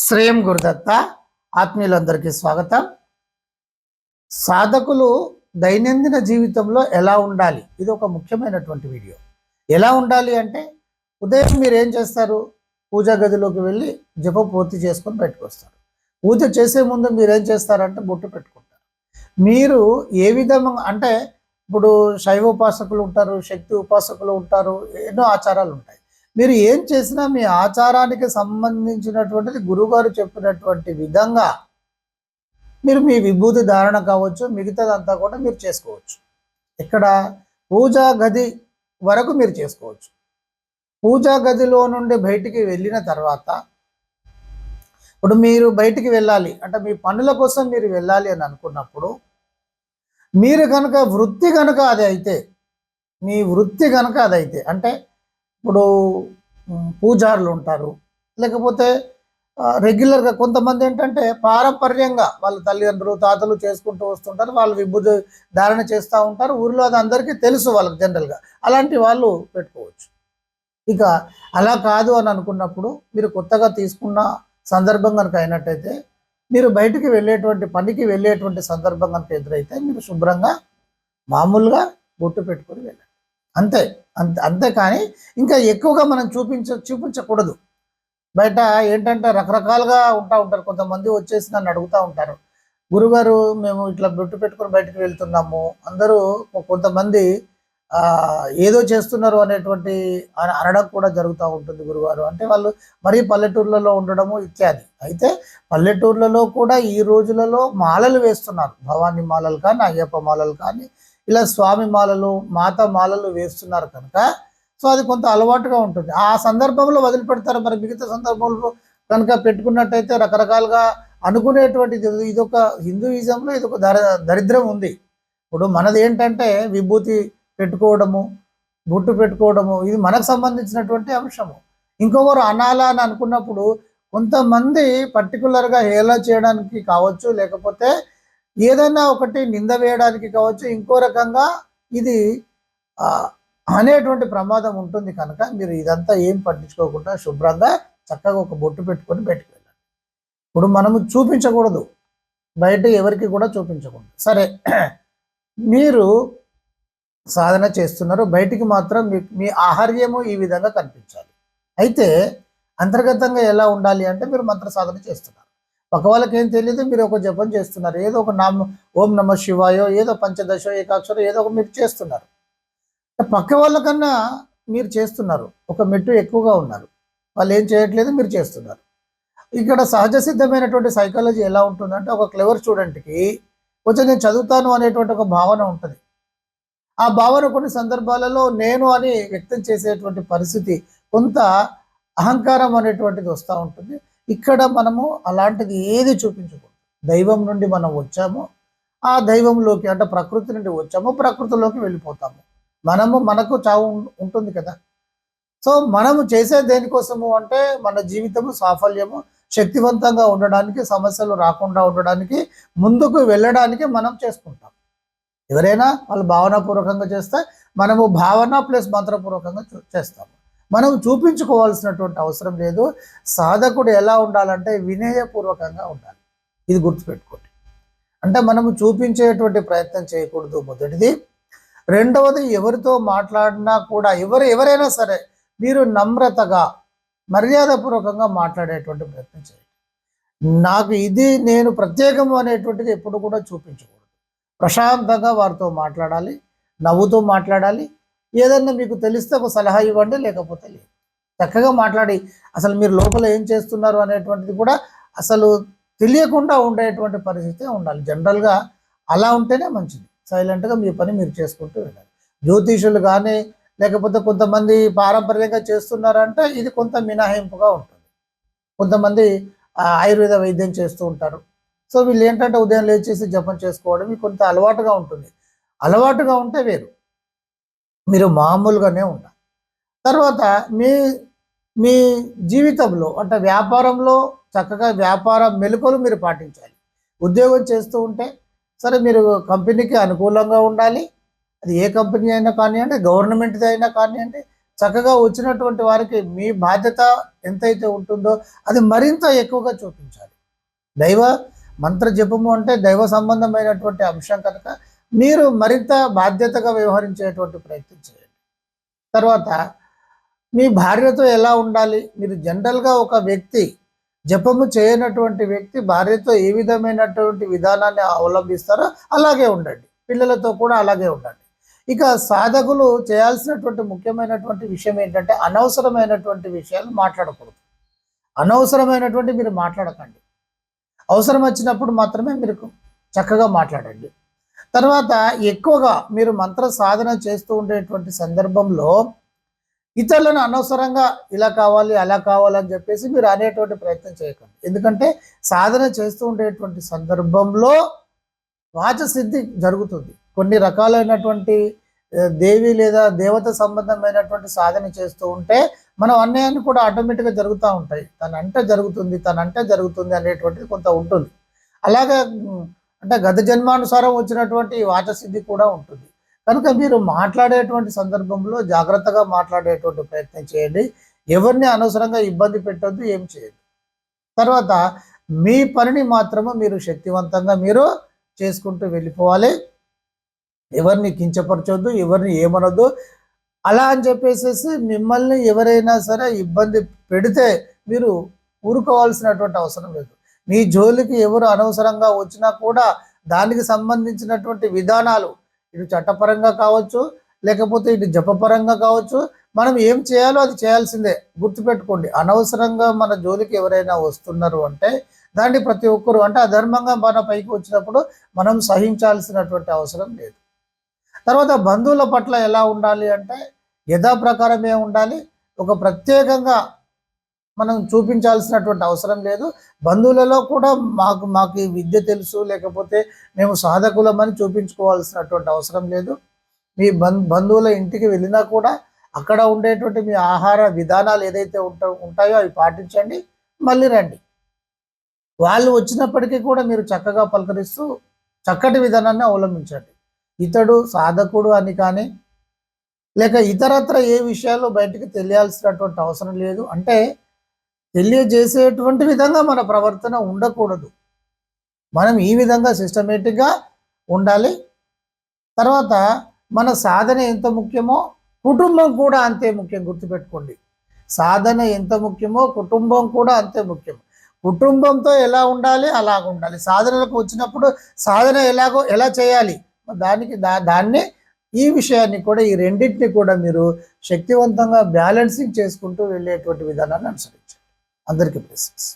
శ్రేయం గురుదత్త ఆత్మీయులందరికీ స్వాగతం. సాధకులు దైనందిన జీవితంలో ఎలా ఉండాలి? ఇది ఒక ముఖ్యమైనటువంటి వీడియో. ఎలా ఉండాలి అంటే ఉదయం మీరు ఏం చేస్తారు? పూజా గదిలోకి వెళ్ళి జప పూర్తి చేసుకొని పెట్టుకొస్తారు పూజ చేసే ముందు మీరు ఏం చేస్తారంటే బొట్టు పెట్టుకుంటారు. మీరు ఏ విధంగా అంటే ఇప్పుడు శైవ ఉపాసకులు ఉంటారు శక్తి ఉపాసకులు ఉంటారు ఎన్నో ఆచారాలు ఉంటాయి. మీరు ఏం చేసినా మీ ఆచారానికి సంబంధించినటువంటిది గురుగారు చెప్పినటువంటి విధంగా మీరు మీ విభూతి ధారణ కావచ్చు మిగతాదంతా కూడా మీరు చేసుకోవచ్చు. ఇక్కడ పూజా గది వరకు మీరు చేసుకోవచ్చు. పూజా గదిలో నుండి బయటికి వెళ్ళిన తర్వాత ఇప్పుడు మీరు బయటికి వెళ్ళాలి అంటే మీ పనుల కోసం మీరు వెళ్ళాలి అని అనుకున్నప్పుడు మీరు కనుక వృత్తి కనుక అది అయితే మీ వృత్తి కనుక అది అయితే అంటే ఇప్పుడు పూజారులు ఉంటారు. లేకపోతే రెగ్యులర్గా కొంతమంది ఏంటంటే పారంపర్యంగా వాళ్ళ తల్లిదండ్రులు తాతలు చేసుకుంటూ వస్తుంటారు. వాళ్ళు విభూతి ధారణ చేస్తూ ఉంటారు. ఊరిలో అది అందరికీ తెలుసు వాళ్ళకి జనరల్గా అలాంటి వాళ్ళు పెట్టుకోవచ్చు. ఇక అలా కాదు అని అనుకున్నప్పుడు మీరు కొత్తగా తీసుకున్న సందర్భం కనుక అయినట్టయితే మీరు బయటికి వెళ్ళేటువంటి పనికి వెళ్ళేటువంటి సందర్భం కనుక ఎదురైతే మీరు శుభ్రంగా మామూలుగా బొట్టు పెట్టుకొని వెళ్ళండి. అంతే అంతే అంతేకాని ఇంకా ఎక్కువగా మనం చూపించ చూపించకూడదు. బయట ఏంటంటే రకరకాలుగా ఉంటా ఉంటారు. కొంతమంది వచ్చేసి నన్ను అడుగుతూ ఉంటారు. గురుగారు మేము ఇట్లా బొట్టు పెట్టుకొని బయటకు వెళ్తున్నాము. అందరూ కొంతమంది ఏదో చేస్తున్నారు అనేటువంటి అనడం కూడా జరుగుతూ ఉంటుంది గురువారు అంటే వాళ్ళు మరీ పల్లెటూర్లలో ఉండడము ఇత్యాది. అయితే పల్లెటూర్లలో కూడా ఈ రోజులలో మాలలు వేస్తున్నారు. భవానీ మాలలు కానీ అయ్యప్ప మాలలు కానీ ఇలా స్వామి మాలలు మాత మాలలు వేస్తున్నారు కనుక సో అది కొంత అలవాటుగా ఉంటుంది. ఆ సందర్భంలో వదిలిపెడతారు. మరి మిగతా సందర్భంలో కనుక పెట్టుకున్నట్టయితే రకరకాలుగా అనుకునేటువంటి ఇది- ఇదొక హిందూయిజంలో ఇదొక దర దరిద్రం ఉంది. ఇప్పుడు మనది ఏంటంటే విభూతి పెట్టుకోవడము బొట్టు పెట్టుకోవడము ఇది మనకు సంబంధించినటువంటి అంశము. ఇంకొకరు అనాలా అని అనుకున్నప్పుడు కొంతమంది పర్టికులర్గా హేళన చేయడానికి కావచ్చు లేకపోతే ఏదైనా ఒకటి నింద వేయడానికి కావచ్చు ఇంకో రకంగా ఇది అనేటువంటి ప్రమాదం ఉంటుంది కనుక మీరు ఇదంతా ఏం పట్టించుకోకుండా శుభ్రంగా చక్కగా ఒక బొట్టు పెట్టుకొని బయటకు వెళ్ళాలి ఇప్పుడు మనము చూపించకూడదు. బయట ఎవరికి కూడా చూపించకూడదు. సరే మీరు సాధన చేస్తున్నారు బయటికి మాత్రం మీ మీ ఆహార్యము ఈ విధంగా కనిపించాలి. అయితే అంతర్గతంగా ఎలా ఉండాలి అంటే మీరు మంత్ర సాధన చేస్తున్నారు. పక్క వాళ్ళకి ఏం తెలియదు మీరు ఒక జపం చేస్తున్నారు. ఏదో ఒక నామ ఓం నమ శివాయో ఏదో పంచదశో ఏకాక్షర ఏదో ఒక మీరు చేస్తున్నారు. పక్క వాళ్ళకన్నా మీరు చేస్తున్నారు. ఒక మెట్టు ఎక్కువగా ఉన్నారు. వాళ్ళు ఏం చేయట్లేదు మీరు చేస్తున్నారు. ఇక్కడ సహజ సిద్ధమైనటువంటి సైకాలజీ ఎలా ఉంటుందంటే ఒక క్లెవర్ స్టూడెంట్కి కొంచెం నేను చదువుతాను అనేటువంటి ఒక భావన ఉంటుంది. ఆ భావన కొన్ని సందర్భాలలో నేను అని వ్యక్తం చేసేటువంటి పరిస్థితి కొంత అహంకారం అనేటువంటిది వస్తూ ఉంటుంది. ఇక్కడ మనము అలాంటిది ఏది చూపించకూడదు. దైవం నుండి మనం వచ్చాము. ఆ దైవంలోకి అంటే ప్రకృతి నుండి వచ్చాము. ప్రకృతిలోకి వెళ్ళిపోతాము. మనము మనకు చావు ఉంటుంది కదా. సో మనము చేసే దేనికోసము అంటే మన జీవితము సాఫల్యము శక్తివంతంగా ఉండడానికి సమస్యలు రాకుండా ఉండడానికి ముందుకు వెళ్ళడానికి మనం చేసుకుంటాం. ఎవరైనా వాళ్ళు భావనాపూర్వకంగా చేస్తే మనము భావన ప్లస్ మంత్రపూర్వకంగా చూ- చేస్తాము. మనం చూపించుకోవాల్సినటువంటి అవసరం లేదు. సాధకుడు ఎలా ఉండాలంటే వినయపూర్వకంగా ఉండాలి. ఇది గుర్తుపెట్టుకోండి. అంటే మనము చూపించేటువంటి ప్రయత్నం చేయకూడదు మొదటిది. రెండవది ఎవరితో మాట్లాడినా కూడా ఎవరు ఎవరైనా సరే మీరు నమ్రతగా మర్యాదపూర్వకంగా మాట్లాడేటువంటి ప్రయత్నం చేయండి. నాకు ఇది నేను ప్రత్యేకము అనేటువంటిది ఎప్పుడు కూడా చూపించకూడదు. ప్రశాంతంగా వారితో మాట్లాడాలి నవ్వుతూ మాట్లాడాలి ఏదన్నా మీకు తెలిస్తే ఒక సలహా ఇవ్వండి లేకపోతే లేదు. చక్కగా మాట్లాడి అసలు మీరు లోపల ఏం చేస్తున్నారు అనేటువంటిది కూడా అసలు తెలియకుండా ఉండేటువంటి పరిస్థితి ఉండాలి. జనరల్గా అలా ఉంటేనే మంచిది. సైలెంట్గా మీ పని మీరు చేసుకుంటూ వెళ్ళాలి. జ్యోతిషులు కానీ లేకపోతే కొంతమంది పారంపర్యంగా చేస్తున్నారంటే ఇది కొంత మినహాయింపుగా ఉంటుంది. కొంతమంది ఆయుర్వేద వైద్యం చేస్తూ ఉంటారు. సో వీళ్ళు ఏంటంటే ఉదయం లేచేసి జపం చేసుకోవడం కొంత అలవాటుగా ఉంటుంది. అలవాటుగా ఉంటే వేరు. మీరు మామూలుగానే ఉండాలి. తర్వాత మీ మీ జీవితంలో అంటే వ్యాపారంలో చక్కగా వ్యాపార మెలకువలు మీరు పాటించాలి. ఉద్యోగం చేస్తూ ఉంటే సరే మీరు కంపెనీకి అనుకూలంగా ఉండాలి. అది ఏ కంపెనీ అయినా కానివ్వండి గవర్నమెంట్ది అయినా కానివ్వండి చక్కగా వచ్చినటువంటి వారికి మీ బాధ్యత ఎంతైతే ఉంటుందో అది మరింత ఎక్కువగా చూపించాలి. దైవ మంత్ర జపము అంటే దైవ సంబంధమైనటువంటి అంశం కనుక మీరు మరింత బాధ్యతగా వ్యవహరించేటువంటి ప్రయత్నం చేయండి. తర్వాత మీ భార్యతో ఎలా ఉండాలి? మీరు జనరల్గా ఒక వ్యక్తి జపము చేయనటువంటి వ్యక్తి భార్యతో ఏ విధమైనటువంటి విధానాన్ని అవలంబిస్తారో అలాగే ఉండండి. పిల్లలతో కూడా అలాగే ఉండండి. ఇక సాధకులు చేయాల్సినటువంటి ముఖ్యమైనటువంటి విషయం ఏంటంటే అనవసరమైనటువంటి విషయాలు మాట్లాడకూడదు. అనవసరమైనటువంటి మీరు మాట్లాడకండి. అవసరం వచ్చినప్పుడు మాత్రమే మీరు చక్కగా మాట్లాడండి. తర్వాత ఎక్కువగా మీరు మంత్ర సాధన చేస్తూ ఉండేటువంటి సందర్భంలో ఇతరులను అనవసరంగా ఇలా కావాలి అలా కావాలని చెప్పేసి మీరు అనేటువంటి ప్రయత్నం చేయకండి. ఎందుకంటే సాధన చేస్తూ ఉండేటువంటి సందర్భంలో వాచసిద్ధి జరుగుతుంది. కొన్ని రకాలైనటువంటి దేవి లేదా దేవత సంబంధమైనటువంటి సాధన చేస్తూ ఉంటే మనం అన్యాయాన్ని కూడా ఆటోమేటిక్గా జరుగుతూ ఉంటాయి. తనంటే జరుగుతుంది తనంటే జరుగుతుంది అనేటువంటిది కొంత ఉంటుంది. అలాగే అంటే గత జన్మానుసారం వచ్చినటువంటి వాచసిద్ధి కూడా ఉంటుంది. కనుక మీరు మాట్లాడేటువంటి సందర్భంలో జాగ్రత్తగా మాట్లాడేటువంటి ప్రయత్నం చేయండి. ఎవరిని అనవసరంగా ఇబ్బంది పెట్టొద్దు ఏం చేయదు తర్వాత మీ పనిని మాత్రము మీరు శక్తివంతంగా మీరు చేసుకుంటూ వెళ్ళిపోవాలి. ఎవరిని కించపరచొద్దు ఎవరిని ఏమనొద్దు. అలా అని చెప్పేసేసి మిమ్మల్ని ఎవరైనా సరే ఇబ్బంది పెడితే మీరు ఊరుకోవాల్సినటువంటి అవసరం లేదు. నీ జోలికి ఎవరు అనవసరంగా వచ్చినా కూడా దానికి సంబంధించినటువంటి విధానాలు ఇటు చట్టపరంగా కావచ్చు లేకపోతే ఇటు జపపరంగా కావచ్చు మనం ఏం చేయాలో అది చేయాల్సిందే. గుర్తుపెట్టుకోండి అనవసరంగా మన జోలికి ఎవరైనా వస్తున్నారు అంటే దాన్ని ప్రతి ఒక్కరు అంటే అధర్మంగా మన పైకి వచ్చినప్పుడు మనం సహించాల్సినటువంటి అవసరం లేదు. తర్వాత బంధువుల పట్ల ఎలా ఉండాలి అంటే యథాప్రకారమే ఉండాలి. ఒక ప్రత్యేకంగా మనం చూపించాల్సినటువంటి అవసరం లేదు. బంధువులలో కూడా మాకు మాకు ఈ విద్య తెలుసు లేకపోతే మేము సాధకులమని చూపించుకోవాల్సినటువంటి అవసరం లేదు. మీ బం బంధువుల ఇంటికి వెళ్ళినా కూడా అక్కడ ఉండేటువంటి మీ ఆహార విధానాలు ఏదైతే ఉంటా ఉంటాయో అవి పాటించండి మళ్ళీ రండి. వాళ్ళు వచ్చినప్పటికీ కూడా మీరు చక్కగా పలకరిస్తూ చక్కటి విధానాన్ని అవలంబించండి. ఇతడు సాధకుడు అని కానీ లేక ఇతరత్ర ఏ విషయాలు బయటకు తెలియాల్సినటువంటి అవసరం లేదు. అంటే తెలియజేసేటువంటి విధంగా మన ప్రవర్తన ఉండకూడదు. మనం ఈ విధంగా సిస్టమేటిక్గా ఉండాలి. తర్వాత మన సాధన ఎంత ముఖ్యమో కుటుంబం కూడా అంతే ముఖ్యం గుర్తుపెట్టుకోండి. సాధన ఎంత ముఖ్యమో కుటుంబం కూడా అంతే ముఖ్యం. కుటుంబంతో ఎలా ఉండాలి? అలాగ ఉండాలి. సాధనలకు వచ్చినప్పుడు సాధన ఎలాగో ఎలా చేయాలి? దానికి దా దాన్ని ఈ విషయాన్ని కూడా ఈ రెండింటిని కూడా మీరు శక్తివంతంగా బ్యాలెన్సింగ్ చేసుకుంటూ వెళ్ళేటువంటి విధానాన్ని అనుసరించండి. అందరికీ బ్లెస్సింగ్స్